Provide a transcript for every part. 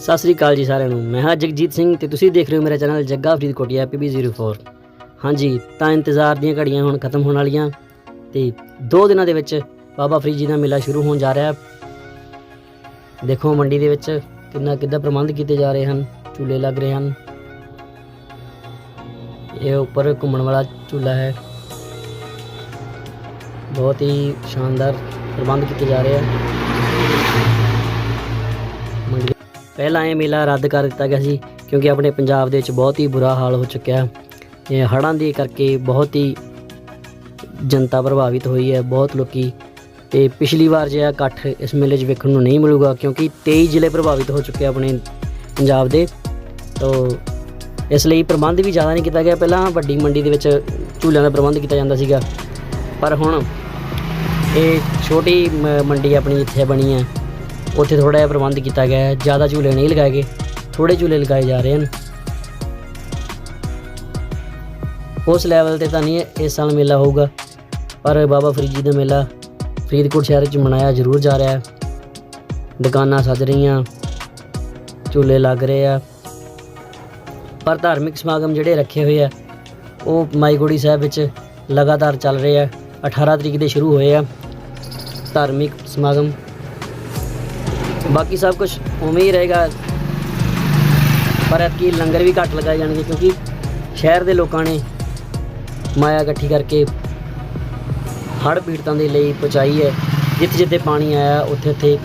ਸਤਿ ਸ੍ਰੀ ਅਕਾਲ ਜੀ ਸਾਰਿਆਂ ਨੂੰ। ਮੈਂ ਹਾਂ ਜਗਜੀਤ ਸਿੰਘ ਤੇ ਤੁਸੀਂ ਦੇਖ ਰਹੇ ਹੋ ਮੇਰਾ ਚੈਨਲ ਜੱਗਾ ਫਰੀਦਕੋਟੀਆ PB04 ਹਾਂਜੀ, ਤਾਂ ਇੰਤਜ਼ਾਰ ਦੀਆਂ ਘੜੀਆਂ ਹੁਣ ਖਤਮ ਹੋਣ ਵਾਲੀਆਂ ਤੇ 2 ਦਿਨਾਂ ਦੇ ਵਿੱਚ ਬਾਬਾ ਫਰੀਦ ਜੀ ਦਾ ਮੇਲਾ ਸ਼ੁਰੂ ਹੋਣ ਜਾ ਰਿਹਾ ਹੈ। ਦੇਖੋ ਮੰਡੀ ਦੇ ਵਿੱਚ ਕਿੰਨਾ ਕਿੱਦਾਂ ਪ੍ਰਬੰਧ ਕੀਤੇ ਜਾ ਰਹੇ ਹਨ, ਝੂਲੇ ਲੱਗ ਰਹੇ ਹਨ। ਇਹ ਉੱਪਰ ਘੁੰਮਣ ਵਾਲਾ ਝੂਲਾ ਹੈ। ਬਹੁਤ ਹੀ ਸ਼ਾਨਦਾਰ ਪ੍ਰਬੰਧ ਕੀਤੇ ਜਾ ਰਹੇ ਹਨ ਪਹਿਲਾਂ ਇਹ ਮੇਲਾ ਰੱਦ ਕਰ ਦਿੱਤਾ ਗਿਆ ਸੀ ਕਿਉਂਕਿ ਆਪਣੇ ਪੰਜਾਬ ਦੇ ਵਿੱਚ ਬਹੁਤ ਹੀ ਬੁਰਾ ਹਾਲ ਹੋ ਚੁੱਕਿਆ ਹੈ। ਹੜ੍ਹਾਂ ਦੇ ਕਰਕੇ ਬਹੁਤ ਹੀ ਜਨਤਾ ਪ੍ਰਭਾਵਿਤ ਹੋਈ ਹੈ, ਬਹੁਤ ਲੋਕੀ ਤੇ ਪਿਛਲੀ ਵਾਰ ਜਿਹਾ ਇਕੱਠ ਇਸ ਮੇਲੇ 'ਚ ਵੇਖਣ ਨੂੰ ਨਹੀਂ ਮਿਲੂਗਾ ਕਿਉਂਕਿ 23 ਜ਼ਿਲ੍ਹੇ ਪ੍ਰਭਾਵਿਤ ਹੋ ਚੁੱਕੇ ਆਪਣੇ ਪੰਜਾਬ ਦੇ। ਤੋਂ ਇਸ ਲਈ ਪ੍ਰਬੰਧ ਵੀ ਜ਼ਿਆਦਾ ਨਹੀਂ ਕੀਤਾ ਗਿਆ। ਪਹਿਲਾਂ ਵੱਡੀ ਮੰਡੀ ਦੇ ਵਿੱਚ ਝੂਲਿਆਂ ਦਾ ਪ੍ਰਬੰਧ ਕੀਤਾ ਜਾਂਦਾ ਸੀਗਾ। ਪਰ ਹੁਣ ਇਹ ਛੋਟੀ ਮ- ਮੰਡੀ ਆਪਣੀ ਜਿੱਥੇ ਬਣੀ ਹੈ। ਉੱਥੇ ਥੋੜਾ ਜਿਹਾ ਪ੍ਰਬੰਧ ਕੀਤਾ ਗਿਆ ਹੈ, ਜ਼ਿਆਦਾ ਝੂਲੇ ਨਹੀਂ ਲਗਾਏ ਗਏ ਥੋੜੇ ਝੂਲੇ ਲਗਾਏ ਜਾ ਰਹੇ ਹਨ। ਉਸ ਲੈਵਲ ਤੇ ਤਾਂ ਨਹੀਂ ਇਸ ਸਾਲ ਮੇਲਾ ਹੋਊਗਾ, ਪਰ ਬਾਬਾ ਫਰੀਦ ਜੀ ਦਾ ਮੇਲਾ ਫਰੀਦਕੋਟ ਸ਼ਹਿਰ ਵਿੱਚ ਮਨਾਇਆ ਜ਼ਰੂਰ ਜਾ ਰਿਹਾ ਹੈ। ਦੁਕਾਨਾਂ ਸੱਜ ਰਹੀਆਂ, ਝੂਲੇ ਲੱਗ ਰਹੇ ਆ। ਪਰ ਧਾਰਮਿਕ ਸਮਾਗਮ ਜਿਹੜੇ ਰੱਖੇ ਹੋਏ ਆ, ਉਹ ਮਾਈਗੋੜੀ ਸਾਹਿਬ ਵਿੱਚ ਲਗਾਤਾਰ ਚੱਲ ਰਹੇ ਆ। 18 ਤਰੀਕ ਦੇ ਸ਼ੁਰੂ ਹੋਏ ਆ ਧਾਰਮਿਕ ਸਮਾਗਮ। ਬਾਕੀ ਸਭ ਕੁਝ ਉਵੇਂ ਹੀ ਰਹੇਗਾ। ਪਰ ਐਤਕੀ ਲੰਗਰ ਵੀ ਘੱਟ ਲਗਾਏ ਜਾਣਗੇ ਕਿਉਂਕਿ ਸ਼ਹਿਰ ਦੇ ਲੋਕਾਂ ਨੇ ਮਾਇਆ ਇਕੱਠੀ ਕਰਕੇ ਹੜ੍ਹ ਪੀੜਤਾਂ ਦੇ ਲਈ ਪਹੁੰਚਾਈ ਹੈ। ਜਿੱਥੇ ਜਿੱਥੇ ਪਾਣੀ ਆਇਆ, ਉੱਥੇ ਉੱਥੇ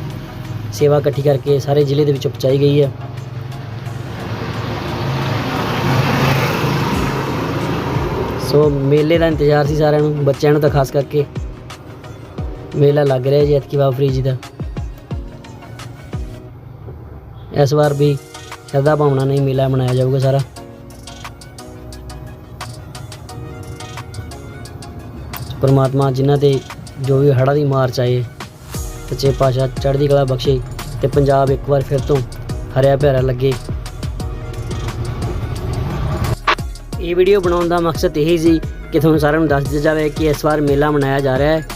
ਸੇਵਾ ਇਕੱਠੀ ਕਰਕੇ ਸਾਰੇ ਜ਼ਿਲ੍ਹੇ ਦੇ ਵਿੱਚ ਪਹੁੰਚਾਈ ਗਈ ਹੈ। ਸੋ ਮੇਲੇ ਦਾ ਇੰਤਜ਼ਾਰ ਸੀ ਸਾਰਿਆਂ ਨੂੰ, ਬੱਚਿਆਂ ਨੂੰ ਤਾਂ ਖਾਸ ਕਰਕੇ ਮੇਲਾ ਲੱਗ ਰਿਹਾ ਜੀ ਐਤਕੀ ਬਾਬਾ ਫਰੀਦ ਜੀ ਦਾ। ਇਸ ਵਾਰ ਵੀ ਸ਼ਰਧਾ ਭਾਵਨਾ ਨਹੀਂ ਮੇਲਾ ਮਨਾਇਆ ਜਾਊਗਾ ਸਾਰਾ। ਪਰਮਾਤਮਾ ਜਿਨ੍ਹਾਂ ਤੇ ਜੋ ਵੀ ਹੜ੍ਹਾਂ ਦੀ ਮਾਰ ਚ ਆਏ ਸੱਚੇ ਪਾਤਸ਼ਾਹ ਚੜ੍ਹਦੀ ਕਲਾ ਬਖਸ਼ੇ ਤੇ ਪੰਜਾਬ ਇੱਕ ਵਾਰ ਫਿਰ ਤੋਂ ਹਰਿਆ ਭਰਿਆ ਲੱਗੇ। ਇਹ ਵੀਡੀਓ ਬਣਾਉਣ ਦਾ ਮਕਸਦ ਇਹ ਸੀ ਕਿ ਤੁਹਾਨੂੰ ਸਾਰਿਆਂ ਨੂੰ ਦੱਸ ਦਿੱਤਾ ਜਾਵੇ ਕਿ ਇਸ ਵਾਰ ਮੇਲਾ ਮਨਾਇਆ ਜਾ ਰਿਹਾ ਹੈ।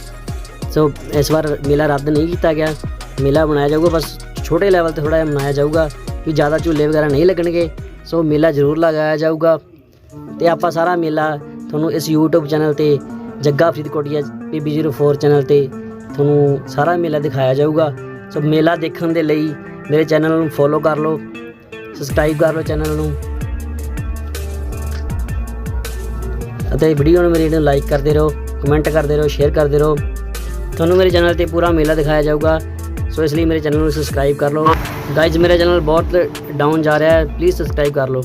ਸੋ ਇਸ ਵਾਰ ਮੇਲਾ ਰੱਦ ਨਹੀਂ ਕੀਤਾ ਗਿਆ। ਮੇਲਾ ਬਣਾਇਆ ਜਾਊਗਾ, ਬਸ ਛੋਟੇ ਲੈਵਲ ਤੇ ਥੋੜਾ ਜਿਹਾ ਮਨਾਇਆ ਜਾਊਗਾ ਕਿ ਜ਼ਿਆਦਾ ਝੂਲੇ ਵਗੈਰਾ ਨਹੀਂ ਲੱਗਣਗੇ ਸੋ ਮੇਲਾ ਜ਼ਰੂਰ ਲਗਾਇਆ ਜਾਊਗਾ ਤੇ ਆਪਾਂ ਸਾਰਾ ਮੇਲਾ ਤੁਹਾਨੂੰ ਇਸ YouTube ਚੈਨਲ ਤੇ ਜੱਗਾ ਫਰੀਦਕੋਟੀਆ PB04 ਚੈਨਲ ਤੇ ਤੁਹਾਨੂੰ ਸਾਰਾ ਮੇਲਾ ਦਿਖਾਇਆ ਜਾਊਗਾ ਸੋ ਮੇਲਾ ਦੇਖਣ ਦੇ ਲਈ ਮੇਰੇ ਚੈਨਲ ਨੂੰ ਫੋਲੋ ਕਰ ਲਓ ਸਬਸਕ੍ਰਾਈਬ ਕਰ ਲਓ ਚੈਨਲ ਨੂੰ ਅਤੇ ਵੀਡੀਓ ਨੂੰ ਮੇਰੀ ਨੂੰ ਲਾਈਕ ਕਰਦੇ ਰਹੋ ਕਮੈਂਟ ਕਰਦੇ ਰਹੋ ਸ਼ੇਅਰ ਕਰਦੇ ਰਹੋ ਤੁਹਾਨੂੰ ਮੇਰੇ ਚੈਨਲ ਤੇ ਪੂਰਾ ਮੇਲਾ ਦਿਖਾਇਆ ਜਾਊਗਾ ਸੋ ਇਸ ਲਈ ਮੇਰੇ ਚੈਨਲ ਨੂੰ ਸਬਸਕ੍ਰਾਈਬ ਕਰ ਲਓ। ਗਾਇਜ਼ ਮੇਰਾ ਚੈਨਲ ਬਹੁਤ ਡਾਊਨ ਜਾ ਰਿਹਾ ਹੈ। ਪਲੀਜ਼ ਸਬਸਕ੍ਰਾਈਬ ਕਰ ਲਓ।